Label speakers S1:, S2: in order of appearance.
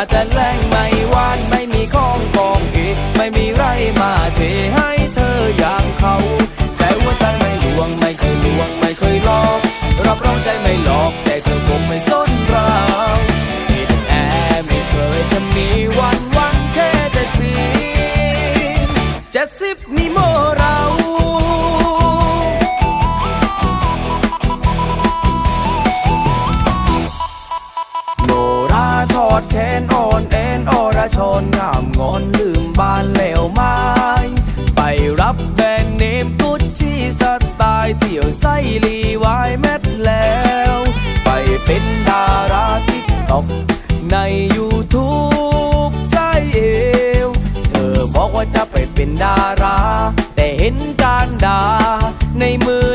S1: อาจจะแรงไม่หวานไม่มีของกองเกไม่มีไรมาเทให้เธออย่างเขา แต่ว่าใจไม่ลวงไม่เคยลวงไม่เคยหลอก รับรองใจไม่หลอกแต่เธอคงไม่สนเราที่แอไม่เคยจะมีวันวันแค่แต่สีเจ็ดสิบนิโมเรา อดแขนอ่อนแอนอรชนงามงอนลืมบ้านแล้วไม้ไปรับแบรนด์เนมกุชชี่สไตล์เที่ยวไซรีวายแมทแล้ว ไปเป็นดาราติ๊กตอกใน YouTube ไซเอว เธอบอกว่าจะไปเป็นดารา แต่เห็นการด่าในมือ